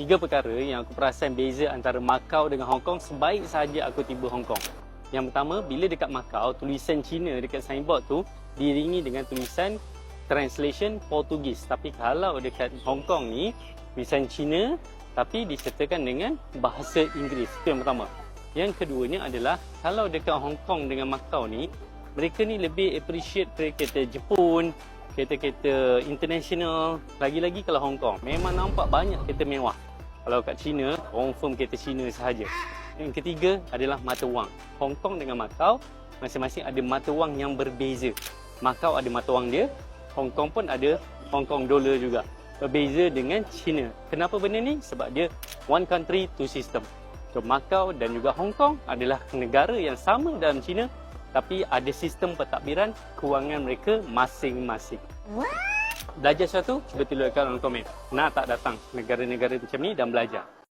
tiga perkara yang aku perasan beza antara Macau dengan Hong Kong sebaik sahaja aku tiba Hong Kong. Yang pertama, bila dekat Macau, tulisan Cina dekat signboard tu diiringi dengan tulisan translation Portugis. Tapi kalau dekat Hong Kong ni, tulisan Cina tapi disertakan dengan bahasa Inggeris. Itu yang pertama. Yang keduanya adalah kalau dekat Hong Kong dengan Macau ni, mereka ni lebih appreciate kereta Jepun, kereta-kereta international. Lagi-lagi kalau Hong Kong, memang nampak banyak kereta mewah. Kalau kat China, confirm kereta China sahaja. Yang ketiga adalah mata wang. Hong Kong dengan Macau, masing-masing ada mata wang yang berbeza. Macau ada mata wang dia, Hong Kong pun ada Hong Kong dollar juga. Berbeza dengan China. Kenapa benda ni? Sebab dia one country, two system. So, Macau dan juga Hong Kong adalah negara yang sama dalam China tapi ada sistem pentadbiran kewangan mereka masing-masing. Belajar sesuatu, cuba tuliskan dalam komen. Nak tak datang negara-negara macam ni dan belajar.